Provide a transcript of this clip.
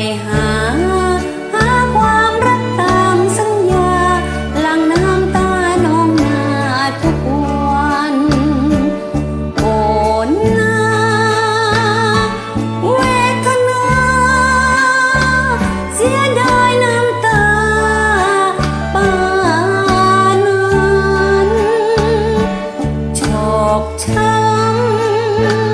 ไปหา หาความรักตามสัญญาหลังน้ำตาน้องนาทุกวันโอนนาเวทนาเสียดายน้ำตาปานั้นชอกช้ำ